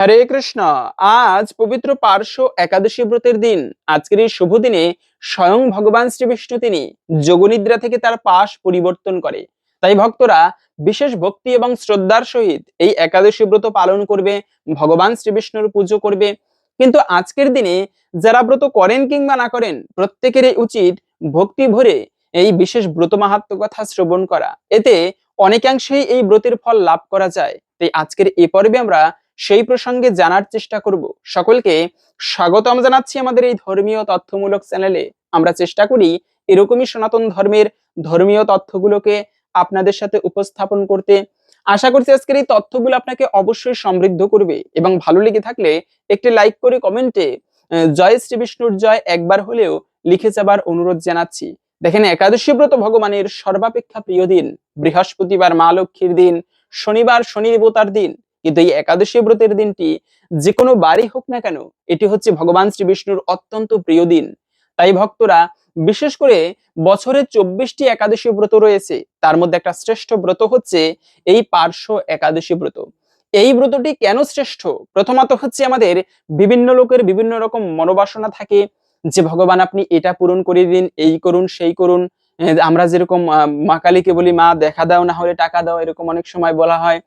হরে কৃষ্ণ। আজ পবিত্র পার্শ্ব একাদশী ব্রতের দিন। আজকের এই শুভ দিনে স্বয়ং ভগবান শ্রী বিষ্ণু তিনি যোগনিদ্রা থেকে তার পাশ পরিবর্তন করে। তাই ভক্তরা বিশেষ ভক্তি এবং শ্রদ্ধার সহিত এই একাদশী ব্রত পালন করবে, ভগবান শ্রী বিষ্ণুর পুজো করবে। কিন্তু আজকের দিনে যারা ব্রত করেন কিংবা না করেন প্রত্যেকেরই উচিত ভক্তি ভরে এই বিশেষ ব্রত মাহাত্ম কথা শ্রবণ করা। এতে অনেকাংশেই এই ব্রতের ফল লাভ করা যায়। তাই আজকের এ পর্বে আমরা সেই প্রসঙ্গে জানার চেষ্টা করব। সকলকে স্বাগতম জানাচ্ছি আমাদের এই ধর্মীয় তথ্যমূলক চ্যানেলে। আমরা চেষ্টা করি এরকমই সনাতন ধর্মের ধর্মীয় তথ্যগুলোকে আপনাদের সাথে উপস্থাপন করতে। আশা করছি আজকের এই তথ্যগুলো আপনাকে অবশ্যই সমৃদ্ধ করবে এবং ভালো লেগে থাকলে একটি লাইক করে কমেন্টে জয় শ্রী বিষ্ণুর জয় একবার হলেও লিখে যাবার অনুরোধ জানাচ্ছি। দেখেন একাদশী ব্রত ভগবানের সর্বাপেক্ষা প্রিয় দিন, বৃহস্পতিবার মা লক্ষ্মীর দিন, শনিবার শনি দেবতার দিন কিন্তু এই একাদশী ব্রতের দিনটি যে কোনো বারই হোক না কেন, এটি হচ্ছে ভগবান শ্রী বিষ্ণুর অত্যন্ত প্রিয় দিন। তাই ভক্তরা, বিশেষ করে বছরে চব্বিশটি একাদশী ব্রত রয়েছে, তার মধ্যে একটা শ্রেষ্ঠ ব্রত হচ্ছে এই পার্শ্ব একাদশী ব্রত। এই ব্রতটি কেন শ্রেষ্ঠ? প্রথমত হচ্ছে আমাদের বিভিন্ন লোকের বিভিন্ন রকম মনোবাসনা থাকে যে, ভগবান, আপনি এটা পূরণ করে দিন, এই করুন, সেই করুন। আমরা যেরকম মা কালীকে বলি, মা, দেখা দাও, না হলে টাকা দাও, এরকম অনেক সময় বলা হয়।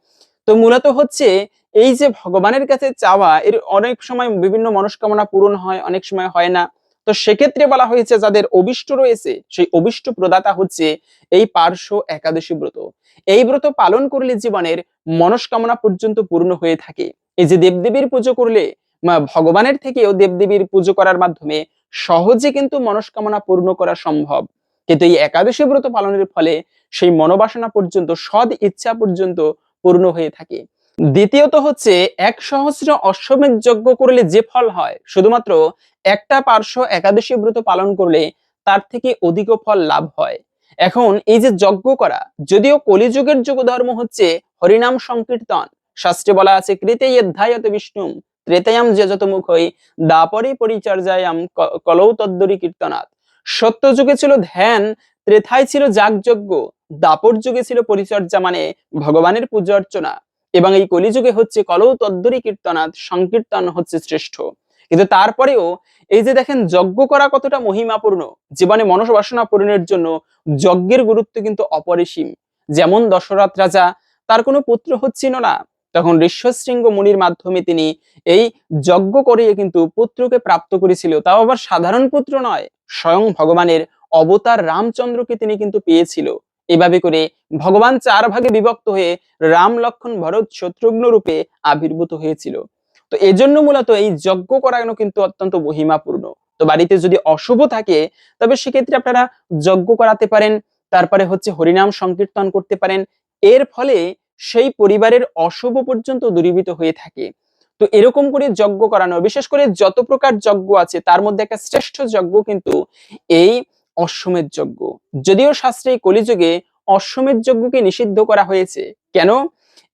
তো মূলত হচ্ছে এই যে ভগবানের কাছে চাওয়া, এর অনেক সময় বিভিন্ন মনস্কামনা পূরণ হয়, অনেক সময় হয় না। তো সেক্ষেত্রে বলা হয়েছে যাদের অবিষ্ট রয়েছে, সেই অবিষ্ট প্রদাতা হচ্ছে এই পার্শ্ব একাদশী ব্রত। এই ব্রত পালন করলে জীবনের মনস্কামনা পর্যন্ত পূর্ণ হয়ে থাকে। এই যে দেবদেবীর পুজো করলে ভগবানের থেকেও দেবদেবীর পুজো করার মাধ্যমে সহজে কিন্তু মনস্কামনা পূর্ণ করা সম্ভব। কিন্তু এই একাদশী ব্রত পালনের ফলে সেই মনোবাসনা পর্যন্ত সদ ইচ্ছা পর্যন্ত পূর্ণ হয়ে থাকে। দ্বিতীয়ত হচ্ছে, এক সহস্র অশ্বমেধ যজ্ঞ করলে যে ফল হয়, শুধুমাত্র একটা পার্শ্ব একাদশী ব্রত পালন করলে তার থেকে অধিক ফল লাভ হয়। এখন এই যে যজ্ঞ করা, যদিও কলিযুগের যুগ ধর্ম হচ্ছে হরিনাম সংকীর্তন। শাস্ত্রে বলা আছে কৃতে অধ্যায়ত বিষ্ণু ত্রেতায়াম যত মুখ হই দাপরে পরিচর্যায়াম কলৌ তদ্দরি কীর্তনাথ সত্য যুগে ছিল ধ্যান ত্রেথায় ছিল যাগযজ্ঞ, দাপর যুগে ছিল পরিচর্যা মানে ভগবানের পূজা অর্চনা। এবং এই কলিযুগে হচ্ছে কলৌ তদ্দরি কীর্তনাথ সংকীর্তন হচ্ছে শ্রেষ্ঠ। কিন্তু তারপরেও এই যে দেখেন যজ্ঞ করা কতটা মহিমাপূর্ণ, জীবনে মনস বাসনা পূরণের জন্য যজ্ঞের গুরুত্ব কিন্তু অপরিসীম। যেমন দশরথ রাজা তার কোনো পুত্র হচ্ছিল না, তখন ঋষ্যশৃঙ্গ মুনির মাধ্যমে তিনি এই যজ্ঞ করিয়ে কিন্তু পুত্রকে প্রাপ্ত করেছিল। তাও আবার সাধারণ পুত্র নয়, স্বয়ং ভগবানের অবতার রামচন্দ্রকে তিনি কিন্তু পেয়েছিল। এভাবে করে ভগবান চার ভাগে বিভক্ত হয়ে রাম লক্ষণ ভরত শত্রুঘ্ন রূপে আবির্ভূত হয়েছিল। তো এজন্য মূলত এই যজ্ঞ করানো কিন্তু অত্যন্ত মহিমাপূর্ণ। তো বাড়িতে যদি অশুভ থাকে, তবে সেক্ষেত্রে আপনারা যজ্ঞ করাতে পারেন, তারপরে হচ্ছে হরিনাম সংকীর্তন করতে পারেন। এর ফলে সেই পরিবারের অশুভ পর্যন্ত দূরীভূত হয়ে থাকে। তো এরকম করে যজ্ঞ করানো, বিশেষ করে যত প্রকার যজ্ঞ আছে, তার মধ্যে একটা শ্রেষ্ঠ যজ্ঞ কিন্তু এই অশ্বমেধ যজ্ঞ। যদিও শাস্ত্রে কলিযুগে অশ্বমেধ যজ্ঞকে নিষিদ্ধ করা হয়েছে। কেন?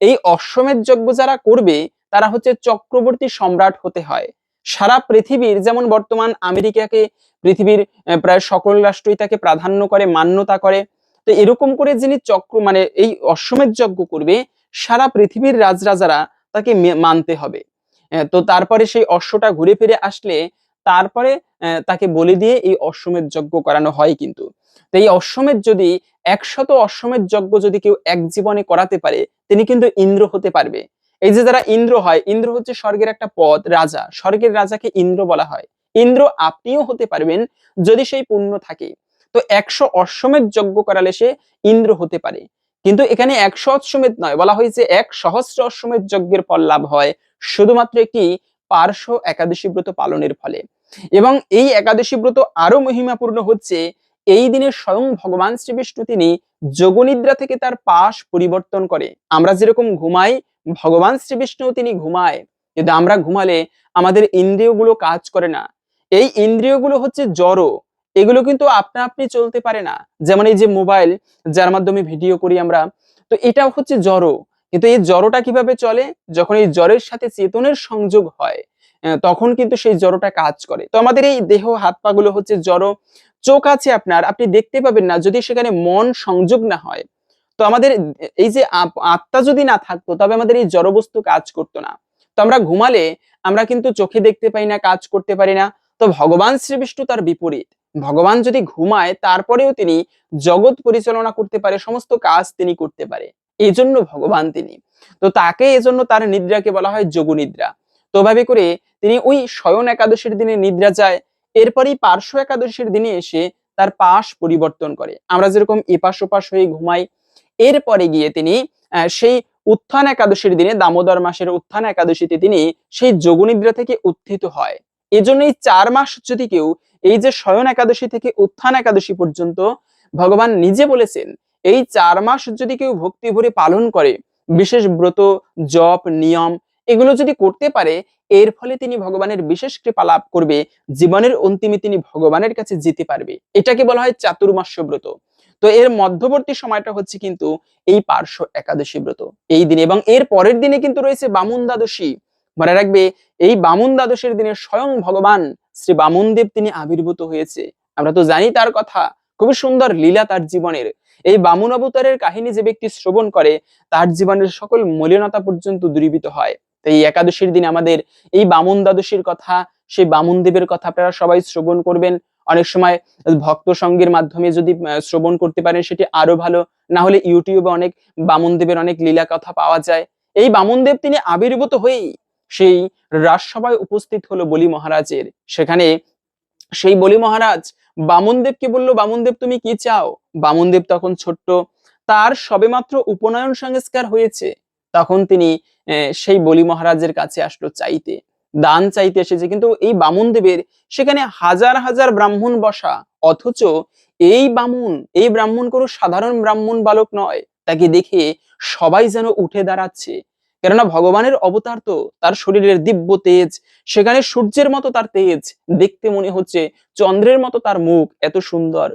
এই অশ্বমেধ যজ্ঞ যারা করবে, তারা হচ্ছে চক্রবর্তী সম্রাট হতে হয়। সারা পৃথিবীর, যেমন বর্তমান আমেরিকাকে পৃথিবীর প্রায় সকল রাষ্ট্রই তাকে প্রাধান্য করে, মান্যতা করে, তো এরকম করে যিনি চক্র মানে এই অশ্বমেধ যজ্ঞ করবে, সারা পৃথিবীর রাজরাজারা তাকে মানতে হবে। তো তারপরে সেই অশ্বটা ঘুরে ফিরে আসলে, তারপরে তাকে বলে দিয়ে এই অশ্বমেধ যজ্ঞ করানো হয় কিন্তু। তো এই অশ্বমেধ যদি একশত অশ্বমেধ যজ্ঞ যদি কেউ এক জীবনে করাতে পারে, তিনি কিন্তু ইন্দ্র হতে পারবে। এই যে যারা ইন্দ্র হয়, ইন্দ্র হচ্ছে স্বর্গের একটা পদ, রাজা। স্বর্গের রাজাকে ইন্দ্র বলা হয়। ইন্দ্র আপনিও হতে পারবেন যদি সেই পুণ্য থাকে। তো একশো অশ্বমেধ যজ্ঞ করালে সে ইন্দ্র হতে পারে। কিন্তু এখানে একশো অশ্বমেধ নয়, বলা হয়েছে এক সহস্র অশ্বমেধ যজ্ঞের ফল লাভ হয়। শুধুমাত্র একটি পার্শ্ব একাদশী ব্রত পালনের ফলে। এবং এই একাদশী ব্রত আরও মহিমাপূর্ণ হচ্ছে, এই দিনে স্বয়ং ভগবান শ্রী বিষ্ণু তিনি যোগনিদ্রা থেকে তার পাশ পরিবর্তন করে। আমরা যেরকম ঘুমাই, ভগবান শ্রী বিষ্ণু তিনি ঘুমায়। কিন্তু আমরা ঘুমালে আমাদের ইন্দ্রিয়গুলো কাজ করে না। এই ইন্দ্রিয়গুলো হচ্ছে জড়। এগুলো কিন্তু আপনা আপনি চলতে পারে না। যেমন এই যে মোবাইল, যার মাধ্যমে ভিডিও করি আমরা, তো এটাও হচ্ছে জড়। কিন্তু এই জড়টা কীভাবে চলে? যখন এই জ্বরের সাথে চেতনের সংযোগ হয় তখন কিন্তু সেই জড়টা কাজ করে। তো আমাদের এই দেহ, হাত পা গুলো হচ্ছে জড়, চোখ আছে আপনার, আপনি দেখতে পাবেন না যদি সেখানে মন সংযোগ না হয়। তো আমাদের এই যে আত্মা যদি না থাকতো, তবে আমাদের এই জড়বস্তু কাজ করতো না। তো আমরা ঘুমালে আমরা কিন্তু চোখে দেখতে পাই না, কাজ করতে পারি না। তো ভগবান শ্রী বিষ্ণু তার বিপরীত। ভগবান যদি ঘুমায়, তারপরেও তিনি জগৎ পরিচালনা করতে পারে, সমস্ত কাজ তিনি করতে পারে। এই জন্য ভগবান তিনি। তো তাকে এজন্য তার নিদ্রাকে বলা হয় যোগ নিদ্রা তো ভাবে করে তিনি ওই শয়ন একাদশীর দিনে নিদ্রা যায়, এরপরেই পার্শ্ব একাদশীর দিনে এসে তার পাশ পরিবর্তন করে। আমরা যেরকম এপাশ ওপাশ হয়ে ঘুমাই, এরপরে গিয়ে তিনি সেই উত্থান একাদশীর দিনে, দামোদর মাসের উত্থান একাদশীতে তিনি সেই যোগনিদ্রা থেকে উত্থিত হয়। এজন্য এই চার মাস যদি কেউ এই যে শয়ন একাদশী থেকে উত্থান একাদশী পর্যন্ত ভগবান নিজে বলেছেন, এই চার মাস যদি কেউ ভক্তি ভরে পালন করে, বিশেষ ব্রত, জপ, নিয়ম এগুলো যদি করতে পারে, এর ফলে তিনি ভগবানের বিশেষ কৃপা লাভ করবে, জীবনের অন্তিমে তিনি ভগবানের কাছে যেতে পারবে। এটাকে বলা হয় চাতুর্মাস্য ব্রত। তো এর মধ্যবর্তী সময়টা হচ্ছে কিন্তু এই পার্শ্ব একাদশী ব্রত। এই দিনে এবং এর পরের দিনে কিন্তু রয়েছে বামুন দ্বাদশী। মনে রাখবে, এই বামুন দ্বাদশের দিনে স্বয়ং ভগবান শ্রী বামুনদেব তিনি আবির্ভূত হয়েছে। আমরা তো জানি তার কথা। খুবই সুন্দর লীলা তার জীবনের। এই বামুন অবতারের কাহিনী যে ব্যক্তি শ্রবণ করে, তার জীবনের সকল মলিনতা পর্যন্ত দূরীভূত হয়। তাই এই একাদশীর দিন আমাদের এই বামুন দ্বাদশীর কথা, সেই বামুন দেবের কথা আপনারা সবাই শ্রবণ করবেন। অনেক সময় ভক্ত সঙ্গের মাধ্যমে যদি শ্রবণ করতে পারেন সেটি আরও ভালো। না হলে ইউটিউবে অনেক বামুন দেবের অনেক লীলা কথা পাওয়া যায়। এই বামুন দেব তিনি আবির্ভূত হয়েই সেই রাজসভায় উপস্থিত হলো বলি মহারাজের। সেখানে সেই বলি মহারাজ বামনদেবকে বলল বামনদেব তুমি কি চাও? বামনদেব তখন ছোট্ট, তার সবেমাত্র উপনয়ন সংস্কার হয়েছে। তখন তিনি সেই বলি মহারাজের কাছে আসলো চাইতে, দান চাইতে এসেছে। কিন্তু এই বামুনদেবের সেখানে হাজার হাজার ব্রাহ্মণ বসা, অথচ এই বামুন, এই ব্রাহ্মণ কোনো সাধারণ ব্রাহ্মণ বালক নয়, তাকে দেখে সবাই যেন উঠে দাঁড়াচ্ছে। কেননা ভগবানের অবতার তো, তার শরীরের দিব্য তেজ, সেখানে সূর্যের মতো তার তেজ, দেখতে মনে হচ্ছে চন্দ্রের মতো তার মুখ এত সুন্দর।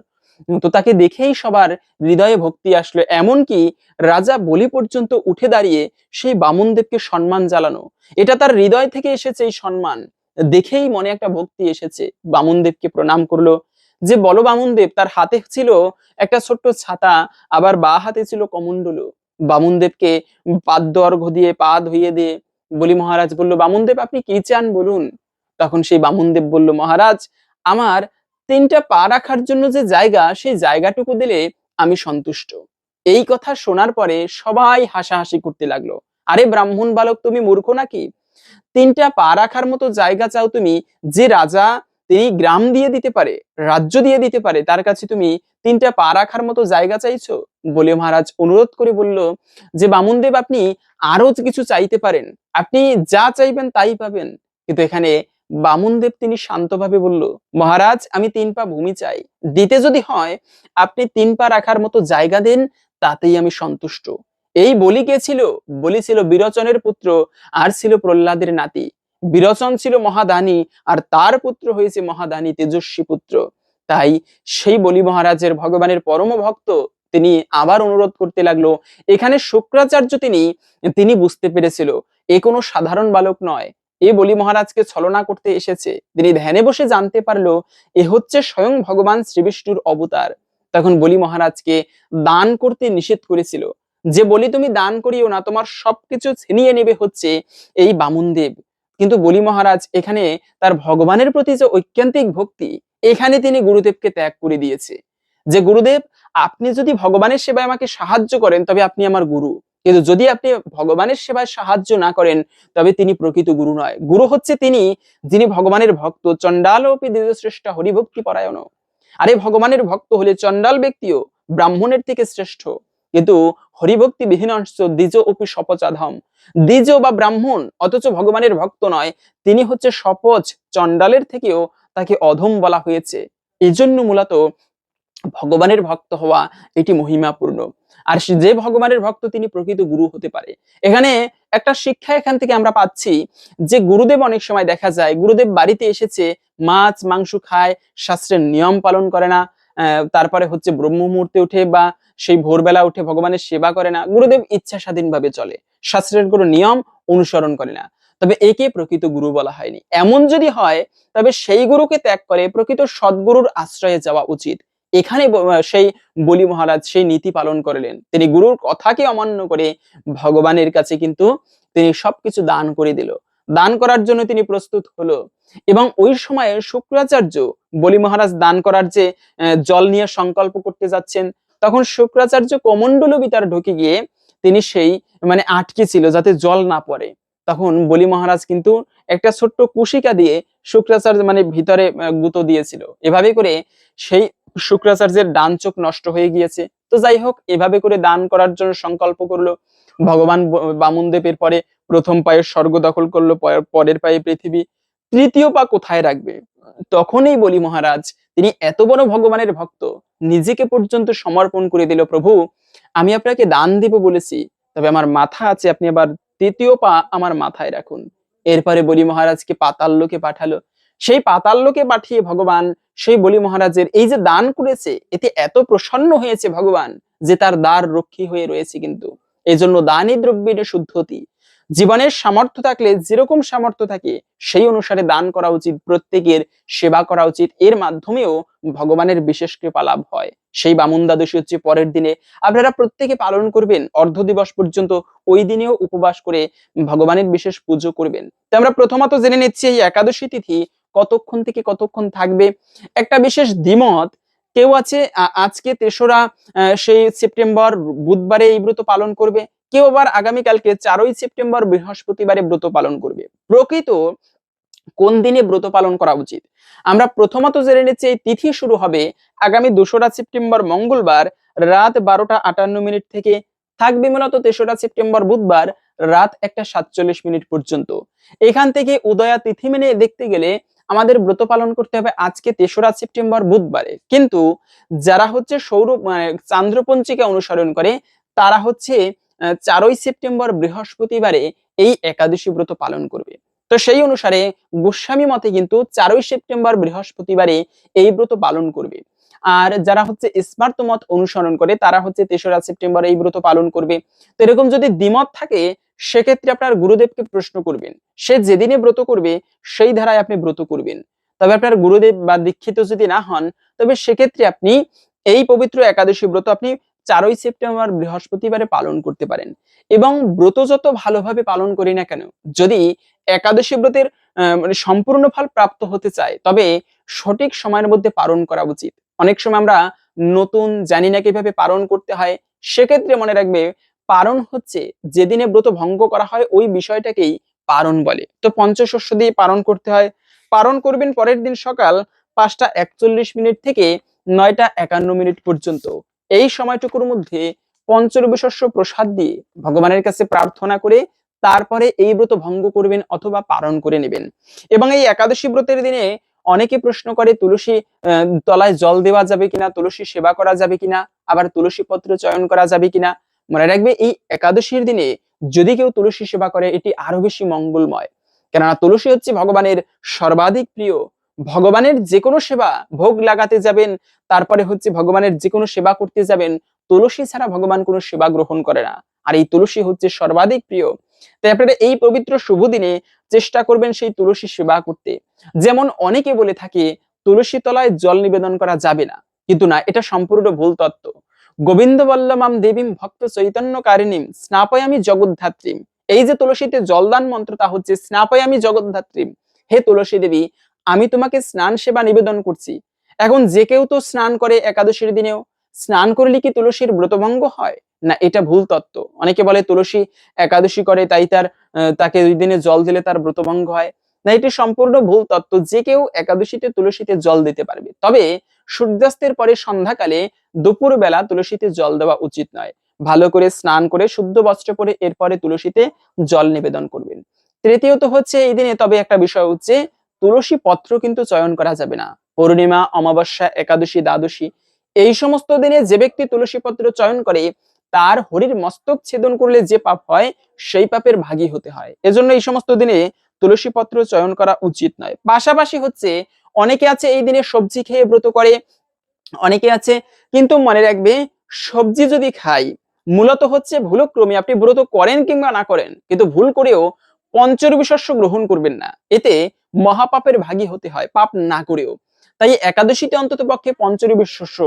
তো তাকে দেখেই সবার হৃদয়ে ভক্তি আসলো। এমনকি রাজা বলি পর্যন্ত উঠে দাঁড়িয়ে সেই বামুনদেবকে সম্মান জানানো। এটা তার হৃদয় থেকে এসেছে এই সম্মান। দেখেই মনে একটা ভক্তি এসেছে। বামুনদেবকে প্রণাম করল। যে বলো বামুনদেব, তার হাতে ছিল একটা ছোট্ট ছাতা, আবার বা হাতে ছিল কমণ্ডলু। বামুনদেবকে পাদ্য অর্ঘ দিয়ে, পা ধুইয়ে দিয়ে বলি মহারাজ বলল, বামুনদেব, আপনি কি চান বলুন? তখন সেই বামুনদেব বলল, মহারাজ, আমার তিনটা পা রাখার জন্য যে জায়গা, সেই জায়গাটুকু দিলে আমি সন্তুষ্ট। এই কথা শোনার পরে সবাই হাসাহাসি করতে লাগল। আরে ব্রাহ্মণ বালক, তুমি মূর্খ নাকি? তিনটা পা রাখার মতো জায়গা চাও তুমি যে রাজা, তিনি গ্রাম দিয়ে দিতে পারে, রাজ্য দিয়ে দিতে পারে, তার কাছে তুমি তিনটা পা রাখার মতো জায়গা চাইছো? বলে মহারাজ অনুরোধ করে বলল, যে বামুনদেব আপনি আরও কিছু চাইতে পারেন। আপনি যা চাইবেন তাই পাবেন। কিন্তু এখানে বামুনদেব তিনি শান্তভাবে বলল, মহারাজ, আমি তিন পা ভূমি চাই। দিতে যদি হয়, আপনি তিন পা রাখার মতো জায়গা দেন, তাতেই আমি সন্তুষ্ট। এই বলি কে ছিল? বলি ছিল বিরচনের পুত্র, আর ছিল প্রহ্লাদের নাতি। বিরচন ছিল মহাদানী, আর তার পুত্র হয়েছে মহাদানী তেজস্বী পুত্র। তাই সেই বলি মহারাজের ভগবানের পরম ভক্ত তিনি আবার অনুরোধ করতে লাগল, এখানে শুক্রাচার্য তিনি তিনি বুঝতে পেরেছিল, এ কোনো সাধারণ বালক নয়। এ বলি মহারাজকে ছলনা করতে এসেছে। তিনি ধ্যানে বসে জানতে পারল, এ হচ্ছে স্বয়ং ভগবান শ্রীবিষ্ণুর অবতার। তখন বলি মহারাজকে, দান করতে নিষেধ করেছিল। যে বলি তুমি দান করিও না, তোমার সবকিছু ছিনিয়ে নেবে হচ্ছে এই বামুনদেব। কিন্তু বলি মহারাজ, এখানে তার ভগবানের প্রতি যে ঐক্যান্তিক ভক্তি, এখানে তিনি গুরুদেবকে ত্যাগ করে দিয়েছে। যে গুরুদেব, আপনি যদি ভগবানের সেবায় আমাকে সাহায্য করেন, তবে আপনি আমার গুরু। কিন্তু যদি আপনি ভগবানের সেবায় সাহায্য না করেন, তবে তিনি প্রকৃত গুরু নয়। গুরু হচ্ছে তিনি, যিনি ভগবানের ভক্ত। চণ্ডালোপি শ্রেষ্ঠ হরিভক্তি পরায়ণ। আরে ভগবানের ভক্ত হলে চণ্ডাল ব্যক্তিও ব্রাহ্মণের থেকে শ্রেষ্ঠ। কিন্তু হরিভক্তি বিহীন অংশ দ্বিজ অপি সপচাধম দ্বিজ বা ব্রাহ্মণ অথচ ভগবানের ভক্ত নয়, তিনি হচ্ছে সপচ চণ্ডালের থেকেও তাকে অধম বলা হয়েছে। এই জন্য মূলত ভগবানের ভক্ত হওয়া এটি মহিমাপূর্ণ। আর যে ভগবানের ভক্ত, তিনি প্রকৃত গুরু হতে পারে। এখানে একটা শিক্ষা এখান থেকে আমরা পাচ্ছি যে গুরুদেব অনেক সময় দেখা যায়, গুরুদেব বাড়িতে এসেছে, মাছ, মাংস খায়, শাস্ত্রের নিয়ম পালন করে না তারপরে হচ্ছে ব্রহ্ম মুহূর্তে উঠে বা সেই ভোরবেলা উঠে ভগবানের সেবা করে না, গুরুদেব ইচ্ছা স্বাধীনভাবে চলে। শাস্ত্রের কোনো নিয়ম অনুসরণ করে না। তবে একে প্রকৃত গুরু বলা হয়নি। এমন যদি হয়, তবে সেই গুরুকে ত্যাগ করে প্রকৃত সদ্গুরুর আশ্রয়ে যাওয়া উচিত। এখানে সেই বলি মহারাজ সেই নীতি পালন করলেন। তিনি গুরুর কথাকে অমান্য করে ভগবানের কাছে কিন্তু তিনি সবকিছু দান করে দিল। দান করার জন্য তিনি প্রস্তুত হলো এবং ওই সময়ে শুক্রাচার্য বলি মহারাজ দান করার যে জল নিয়ে সংকল্প করতে যাচ্ছেন, তখন শুক্রাচার্য কমণ্ডল বিতার ঢুকে গিয়ে তিনি সেই মানে আটকে ছিল যাতে জল না পড়ে। তখন বলি মহারাজ কিন্তু একটা ছোট্ট কুশিকা দিয়ে শুক্রাচার্য মানে ভিতরে গুঁতো দিয়েছিল। এভাবে করে সেই শুক্রাচার্যের ডান চোখ নষ্ট হয়ে গিয়েছে। তো যাই হোক, এভাবে করে দান করার জন্য সংকল্প করল। ভগবান বামনদেবের পরে প্রথম পায়ে স্বর্গ দখল করল পরের পায়ে পৃথিবী। তৃতীয় পা কোথায় রাখবে? তখনই বলি মহারাজ, তিনি এত বড় ভগবানের ভক্ত, নিজেকে পর্যন্ত সমর্পণ করে দিল, প্রভু, আমি আপনাকে দান দিব বলেছি, তবে আমার মাথা আছে, আপনি আবার তৃতীয় পা আমার মাথায় রাখুন। এরপরে বলি মহারাজকে পাতাল লোকে পাঠালো সেই পাতাল লোকে পাঠিয়ে ভগবান সেই বলি মহারাজের এই যে দান করেছে, এতে এত প্রসন্ন হয়েছে ভগবান যে তার দ্বার রক্ষী হয়ে রয়েছে কিন্তু। এই জন্য দানই দ্রব্যের শুদ্ধতি। জীবনের সামর্থ্য থাকলে, যেরকম সামর্থ্য থাকে, সেই অনুসারে দান করা উচিত, প্রত্যেকের সেবা করা উচিত। এর মাধ্যমেও ভগবানের বিশেষ কৃপা লাভ হয়। সেই বামুন দ্বাদশী হচ্ছে পরের দিনে। আপনারা প্রত্যেকে পালন করবেন, অর্ধ দিবস পর্যন্ত ওই দিনেও উপবাস করে ভগবানের বিশেষ পুজো করবেন। তো আমরা প্রথমত জেনে নিচ্ছি এই একাদশী তিথি কতক্ষণ থেকে কতক্ষণ থাকবে? একটা বিশেষ দ্বিমত, কেউ আছে আজকে তেসরা সেই সেপ্টেম্বর বুধবারে এই ব্রত পালন করবে, কেউ আবার আগামীকালকে চারই সেপ্টেম্বর বৃহস্পতিবারে ব্রত পালন করবে। প্রকৃত কোন দিনে ব্রত পালন করা উচিত? আমরা প্রথমত জেনে নিচ্ছি, এই তিথি শুরু হবে আগামী দোসরা সেপ্টেম্বর মঙ্গলবার রাত বারোটা আটান্ন মিনিট থেকে, থাকবে মূলত তেসরা সেপ্টেম্বর বুধবার রাত একটা সাতচল্লিশ মিনিট পর্যন্ত। এখান থেকে উদয়া তিথি মেনে দেখতে গেলে আমাদের ব্রত পালন করতে হবে আজকে তেসরা সেপ্টেম্বর বুধবারে। কিন্তু যারা হচ্ছে সৌর মানে চান্দ্রপঞ্চিকা অনুসরণ করে, তারা হচ্ছে চারই সেপ্টেম্বর বৃহস্পতিবারে এই একাদশী ব্রত পালন করবে। তো সেই অনুসারে গোস্বামী মতে কিন্তু চারই সেপ্টেম্বর বৃহস্পতিবারে এই ব্রত পালন করবে। আর যারা হচ্ছে স্মার্ত মত অনুসরণ করে, তারা হচ্ছে তেসরা সেপ্টেম্বর এই ব্রত পালন করবে। তো এরকম যদি দ্বিমত থাকে, সেক্ষেত্রে আপনার গুরুদেবকে প্রশ্ন করবেন। সে যেদিনে ব্রত করবে, সেই ধারায় আপনি ব্রত করবেন। তবে আপনার গুরুদেব বা দীক্ষিত যদি না হন, তবে সেক্ষেত্রে আপনি এই পবিত্র একাদশী ব্রত আপনি চারই সেপ্টেম্বর বৃহস্পতিবারে পালন করতে পারেন। এবং ব্রত যত ভালোভাবে পালন করি না কেন, যদি একাদশী ব্রতের মানে সম্পূর্ণ ফল প্রাপ্ত হতে চায়, তবে সঠিক সময়ের মধ্যে পালন করা উচিত। অনেক সময় আমরা নতুন জানি না কীভাবে পালন করতে হয়, সেক্ষেত্রে মনে রাখবে পারণ হচ্ছে যেদিনে ব্রত ভঙ্গ করা হয়, ওই বিষয়টাকেই পারণ বলে। তো পঞ্চশস্য দিয়ে পালন করতে হয়। পালন করবেন পরের দিন সকাল পাঁচটা একচল্লিশ মিনিট থেকে নয়টা একান্ন মিনিট পর্যন্ত। এই সময়টুকুর মধ্যে পঞ্চরবি শস্য প্রসাদ দিয়ে ভগবানের কাছে প্রার্থনা করে তারপরে এই ব্রত ভঙ্গ করবেন অথবা পালন করে নেবেন। এবং এই একাদশী ব্রতের দিনে অনেকে প্রশ্ন করে, তুলসী তলায় জল দেওয়া যাবে কিনা? তুলসী সেবা করা যাবে কিনা? আবার তুলসী পত্র চয়ন করা যাবে কিনা? মনে রাখবে, এই একাদশীর দিনে যদি কেউ তুলসী সেবা করে, এটি আরও বেশি মঙ্গলময়। কেননা তুলসী হচ্ছে ভগবানের সর্বাধিক প্রিয়। ভগবানের যে কোনো সেবা ভোগ লাগাতে যাবেন, তারপরে হচ্ছে ভগবানের যে কোনো সেবা করতে যাবেন, তুলসী ছাড়া ভগবান কোনো সেবা গ্রহণ করে না। আর এই তুলসী হচ্ছে সর্বাধিক প্রিয়। তাই আপনারা এই পবিত্র শুভ দিনে চেষ্টা করবেন সেই তুলসী সেবা করতে। যেমন অনেকে বলে থাকে, তুলসী তলায় জল নিবেদন করা যাবে না। কিন্তু না, এটা সম্পূর্ণ ভুল তত্ত্ব। গোবিন্দ বল্লমাম দেবীম ভক্ত চৈতন্য কারিণীম স্নাপয়ামি জগদ্ধাত্রীম। এই যে তুলসীতে জলদান মন্ত্র, তা হচ্ছে স্নাপয়ামি জগদ্ধাত্রীম। হে তুলসী দেবী, আমি তোমাকে স্নান সেবা নিবেদন করছি। এখন যে কেউ তো স্নান করে একাদশীর দিনেও, স্নান করলে কি তুলসীর ব্রতভঙ্গ হয়? না, এটা ভুল তত্ত্ব। অনেকে বলে তুলসী একাদশী করে, তাই তার তাকে দুই দিনে জল দিলে তার ব্রতভঙ্গ হয়। না, এটি সম্পূর্ণ ভুল তত্ত্ব। যে কেউ একাদশীতে তুলসীতে জল দিতে পারবে। তবে সূর্যাস্তের পরে সন্ধ্যাকালে দুপুর বেলা তুলসীতে জল দেওয়া উচিত নয়। ভালো করে স্নান করে, শুদ্ধ বস্ত্র পরে এরপরে তুলসীতে জল নিবেদন করবেন। তৃতীয়ত হচ্ছে এই দিনে, তবে একটা বিষয় হচ্ছে, তুলসী পত্র কিন্তু চয়ন করা যাবে না। পূর্ণিমা, অমাবস্যা, একাদশী, দ্বাদশী, এই সমস্ত দিনে যে ব্যক্তি তুলসী পত্র চয়ন করে তার হরির মস্তক ছেদন করলে যে পাপ হয়, সেই পাপের ভাগী হতে হয়। এজন্য এই সমস্ত দিনে তুলসী পত্র চয়ন করা উচিত নয়। পাশাপাশি হচ্ছে, অনেকে আছে এই দিনে সবজি খেয়ে ব্রত করে, অনেকে আছে, কিন্তু মনে রাখবে, সবজি যদি খাই, মূলত হচ্ছে ভুলক্রমে আপনি ব্রত করেন কিংবা না করেন, কিন্তু ভুল করেও পঞ্চরবি শস্য গ্রহণ করবেন না। এতে মহাপাপের ভাগী হতে হয়, পাপ না করেও। তাই একাদশীতে অন্তত পক্ষে পঞ্চরবি শস্য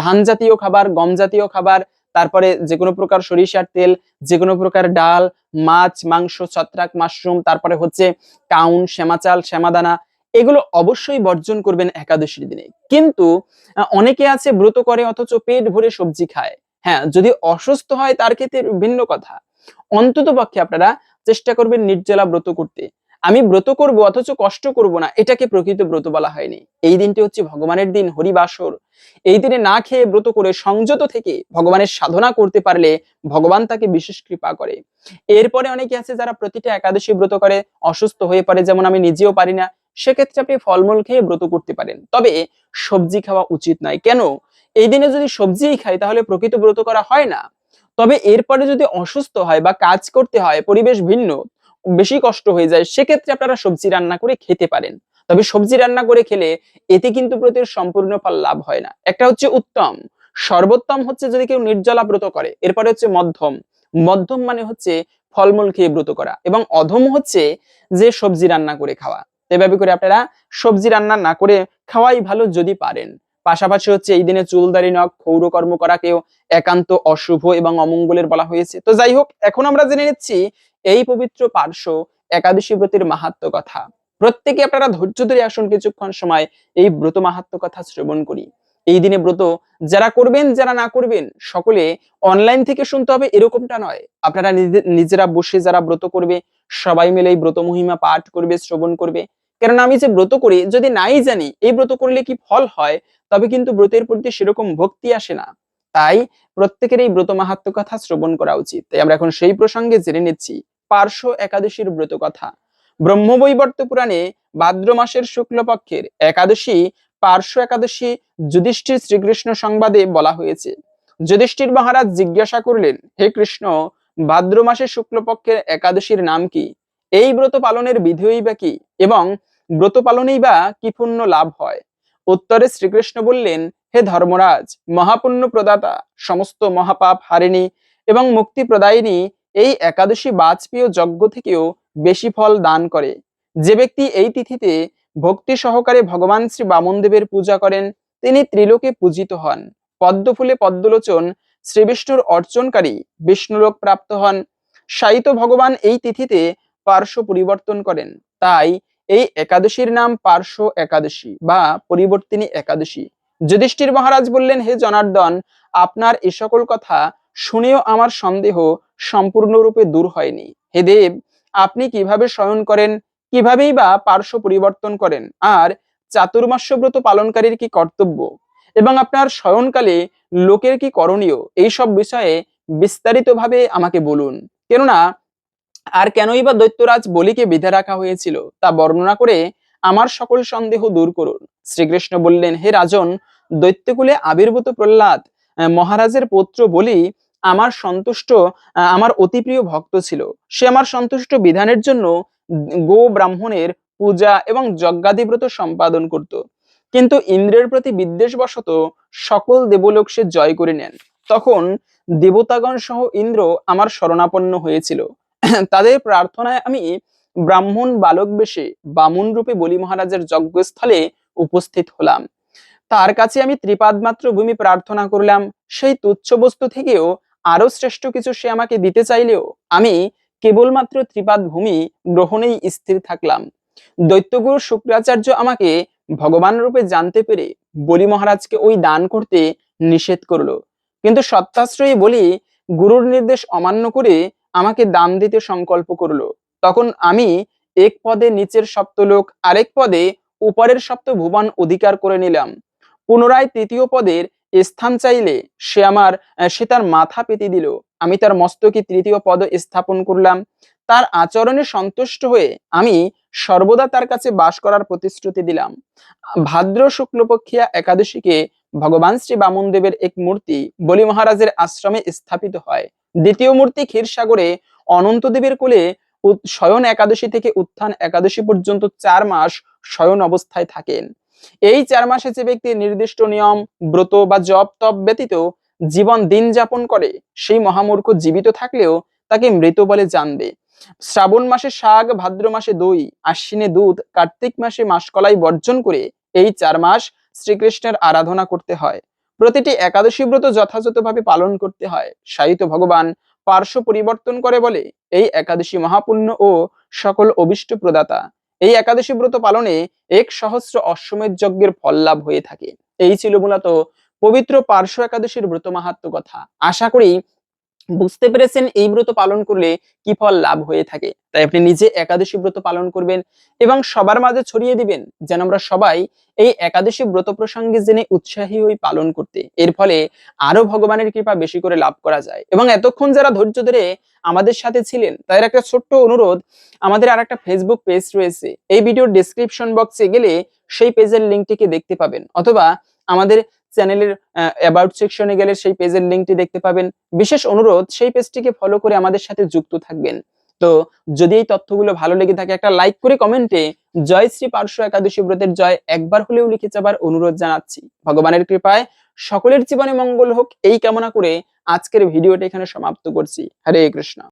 ধান জাতীয় খাবার গম জাতীয় খাবার তারপরে যে কোনো প্রকার সরিষার তেল যে কোনো প্রকার ডাল, মাছ, মাংস, ছত্রাক, মাশরুম, তারপরে হচ্ছে কাউন, শ্যামাচাল, শ্যামাদানা, এগুলো অবশ্যই বর্জন করবেন একাদশীর দিনে। কিন্তু অনেকে আছে ব্রত করে অথচ পেট ভরে সবজি খায়। হ্যাঁ যদি অসুস্থ হয় তার ক্ষেত্রে ভিন্ন কথা। অন্তত পক্ষে আপনারা চেষ্টা করবেন নির্জলা ব্রত করতে। আমি ব্রত করব, অথচ কষ্ট করব না, এটাকে প্রকৃত ব্রত বলা হয়নি। এই দিনটি হচ্ছে ভগবানের দিন, হরিবাসর। এই দিনে না খেয়ে ব্রত করে সংযত থেকে ভগবানের সাধনা করতে পারলে ভগবান তাকে বিশেষ কৃপা করে। এরপরে অনেকে আছে যারা প্রতিটা একাদশী ব্রত করে, অসুস্থ হয়ে পড়ে, যেমন আমি নিজেও পারি না, সেক্ষেত্রে আপনি ফলমূল খেয়ে ব্রত করতে পারেন। তবে সবজি খাওয়া উচিত নয়। কেন? এই দিনে যদি সবজিই খাই, তাহলে প্রকৃত ব্রত করা হয় না। তবে এরপরে যদি অসুস্থ হয় বা কাজ করতে হয়, পরিবেশ ভিন্ন বেশি কষ্ট হয়ে যায়, সেক্ষেত্রে আপনারা সবজি রান্না করে খেতে পারেন। তবে সবজি রান্না করে খেলে এতে কিন্তু ব্রতের সম্পূর্ণ ফল লাভ হয় না। একটা হচ্ছে উত্তম। সর্বোত্তম হচ্ছে যদি কেউ নির্জলা ব্রত করে, এরপরে হচ্ছে মধ্যম। মধ্যম মানে হচ্ছে ফলমূল খেয়ে ব্রত করা এবং অধম হচ্ছে যে সবজি রান্না করে খাওয়া। এভাবে করে আপনারা সবজি রান্না না করে খাওয়াই ভালো যদি পারেন। পাশাপাশি হচ্ছে এই দিনে চুলদারি নখ, ক্ষৌর কর্ম করাকেও একান্ত অশুভ এবং অমঙ্গলের বলা হয়েছে। তো যাই হোক, এখন আমরা জেনে নিচ্ছি এই পবিত্র পার্শ্ব একাদশী ব্রতের মাহাত্ম কথা। প্রত্যেকে আপনারা ধৈর্য ধরে আসুন কিছুক্ষণ সময় এই ব্রত মাহাত্ম কথা শ্রবণ করি। এই দিনে ব্রত যারা করবেন, যারা না করবেন, সকলে অনলাইন থেকে শুনতে হবে এরকমটা নয়। আপনারা নিজেরা বসে যারা ব্রত করবে, সবাই মিলে এই ব্রত মহিমা পাঠ করবে, শ্রবণ করবে। কারণ আমি যে ব্রত করি, যদি নাই জানি, এই ব্রত করলে কি ফল হয়? তবে কিন্তু ব্রতের প্রতি সেরকম ভক্তি আসে না। তাই প্রত্যেকের এই ব্রত মাহাত্ম কথা শ্রবণ করা উচিত। তাই আমরা এখন সেই প্রসঙ্গে জেনে নিচ্ছি পার্শ্ব একাদশীর ব্রত কথা। ব্রহ্মবৈবর্ত পুরাণে ভাদ্র মাসের শুক্লপক্ষের একাদশী, পার্শ্ব একাদশী যুধিষ্ঠির শ্রীকৃষ্ণ সংবাদে বলা হয়েছে। যুধিষ্ঠির মহারাজ জিজ্ঞাসা করলেন, হে কৃষ্ণ, ভাদ্র মাসের শুক্লপক্ষের একাদশীর নাম কি? এই ব্রত পালনের বিধিই বা কি? এবং ব্রত পালনেই বা কি পুণ্য লাভ হয়? উত্তরে শ্রীকৃষ্ণ বললেন, হে ধর্মরাজ, মহাপুণ্য প্রদাতা, সমস্ত মহাপাপ হারিণী এবং মুক্তি প্রদায়িনী এই একাদশী বাজপেয় যজ্ঞ থেকেও বেশি ফল দান করে। যে ব্যক্তি এই তিথিতে ভক্তি সহকারে ভগবান শ্রী বামনদেবের পূজা করেন, তিনি ত্রিলোকে পূজিত হন। পদ্মফুলে পদ্মলোচন শ্রী বিষ্ণুর অর্চনকারী বিষ্ণুলোক প্রাপ্ত হন। সাহিত্য ভগবান এই তিথিতে পার্শ্ব পরিবর্তন করেন। তাই এই একাদশীর নাম পার্শ্ব একাদশী বা পরিবর্তিনী একাদশী। যুধিষ্ঠির মহারাজ বললেন, হে জনার্দন, আপনার এ সকল কথা শুনেও আমার সন্দেহ সম্পূর্ণরূপে দূর হয়নি। হে দেব, আপনি কীভাবে শয়ন করেন, কিভাবেই বা পার্শ্ব পরিবর্তন করেন, আর চাতুর্মাস্য ব্রত পালনকারীর কি কর্তব্য? এবং আপনার শয়নকালে লোকের কি করণীয়? এই সব বিষয়ে বিস্তারিতভাবে আমাকে বলুন। কেননা, আর কেনই বা দৈত্যরাজ বলিকে বেঁধে রাখা হয়েছিল, তা বর্ণনা করে আমার সকল সন্দেহ দূর করুন। শ্রীকৃষ্ণ বললেন, হে রাজন, দৈত্যকুলে আবির্ভূত প্রহ্লাদ, মহারাজের পুত্র বলি আমার সন্তুষ্ট আমার অতি প্রিয় ভক্ত ছিল। সে আমার সন্তুষ্ট বিধানের জন্য গো ব্রাহ্মণের পূজা এবং যজ্ঞাদিব্রত সম্পাদন করত। কিন্তু ইন্দ্রের প্রতি বিদ্বেষবশত সকল দেবলোক সে জয় করে নেন। তখন দেবতাগণ সহ ইন্দ্র আমার শরণাপন্ন হয়েছিল। তাদের প্রার্থনায় আমি ব্রাহ্মণ বালক বেশে বামুন রূপে বলি মহারাজের যজ্ঞস্থলে উপস্থিত হলাম। তার কাছে আমি ত্রিপাদ মাত্র ভূমি প্রার্থনা করলাম। সেই তুচ্ছ বস্তু থেকেও আরও শ্রেষ্ঠ কিছু সে আমাকে দিতে চাইলেও আমি কেবলমাত্র ত্রিপাদ ভূমি গ্রহণেই স্থির থাকলাম। দৈত্যগুরু শুক্রাচার্য আমাকে ভগবান রূপে জানতে পেরে বলি মহারাজকে ওই দান করতে নিষেধ করল। কিন্তু সত্যাশ্রয়ী বলি গুরুর নির্দেশ অমান্য করে আমাকে দান দিতে সংকল্প করল। তখন আমি এক পদে নিচের সপ্তলোক, আরেক পদে উপরের সপ্ত ভুবন অধিকার করে নিলাম। পুনরায় তৃতীয় পদের স্থান চাইলে সে আমার সে তার মাথা পেতে দিল। আমি তার মস্তকে তৃতীয় পদ স্থাপন করলাম। তার আচরণে সন্তুষ্ট হয়ে আমি সর্বদা তার কাছে বাস করার প্রতিশ্রুতি দিলাম। ভাদ্র শুক্লপক্ষিয়া একাদশীকে ভগবান শ্রী বামন দেবের এক মূর্তি বলি মহারাজের আশ্রমে স্থাপিত হয়। দ্বিতীয় মূর্তি ক্ষীরসাগরে অনন্ত দেবের কোলে শয়ন একাদশী থেকে উত্থান একাদশী পর্যন্ত চার মাস শয়ন অবস্থায় থাকেন। এই চার মাসে যে ব্যক্তি নির্দিষ্ট নিয়ম, ব্রত বা জপ তপ ব্যতীত জীবন দিন যাপন করে, সেই মহামূর্খ জীবিত থাকলেও তাকে মৃত বলে জানবে। শ্রাবণ মাসে শাক, ভাদ্র মাসে দই, আশ্বিনে দুধ, কার্তিক মাসে মাসকলাই বর্জন করে এই চার মাস শ্রীকৃষ্ণের আরাধনা করতে হয়। প্রতিটি একাদশী ব্রত যথাযথভাবে পালন করতে হয়। সাহিত্য ভগবান পার্শ্ব পরিবর্তন করে বলে, এই একাদশী মহাপুণ্য ও সকল অবিষ্ট প্রদাতা। এই একাদশী ব্রত পালনে এক সহস্র অশ্বমেধ যজ্ঞের ফল লাভ হয়ে থাকে। এই ছিল মূলত পবিত্র পার্শ্ব একাদশীর ব্রত মাহাত্ম কথা। আশা করি বুঝতে পেরেছেন এই ব্রত পালন করলে কি ফল লাভ হয়ে থাকে। তাই আপনি নিজে একাদশী ব্রত পালন করবেন এবং সবার মাঝে ছড়িয়ে দিবেন যেন আমরা সবাই এই একাদশী ব্রত প্রসঙ্গে জেনে উৎসাহী হই পালন করতে। এর ফলে আরও ভগবানের কৃপা বেশি করে লাভ করা যায়। এবং এতক্ষণ যারা ধৈর্য ধরে আমাদের সাথে ছিলেন, তাদের একটা ছোট্ট অনুরোধ, আমাদের আর একটা ফেসবুক পেজ রয়েছে। এই ভিডিওর ডেসক্রিপশন বক্সে গেলে সেই পেজের লিঙ্কটিকে দেখতে পাবেন। অথবা আমাদের চ্যানেলের অ্যাবাউট সেকশনে গেলে সেই পেজের লিঙ্কটি দেখতে পাবেন। বিশেষ অনুরোধ, সেই পেজটিকে ফলো করে আমাদের সাথে যুক্ত থাকবেন। তো যদি এই তথ্যগুলো ভালো লেগে থাকে, একটা লাইক করে কমেন্টে জয় শ্রী পার্শ্ব একাদশী ব্রতের জয় একবার হলেও লিখে যাবার অনুরোধ জানাচ্ছি। ভগবানের কৃপায় সকলের জীবনে মঙ্গল হোক, এই কামনা করে আজকের ভিডিওটা এখানে সমাপ্ত করছি। হরে কৃষ্ণ।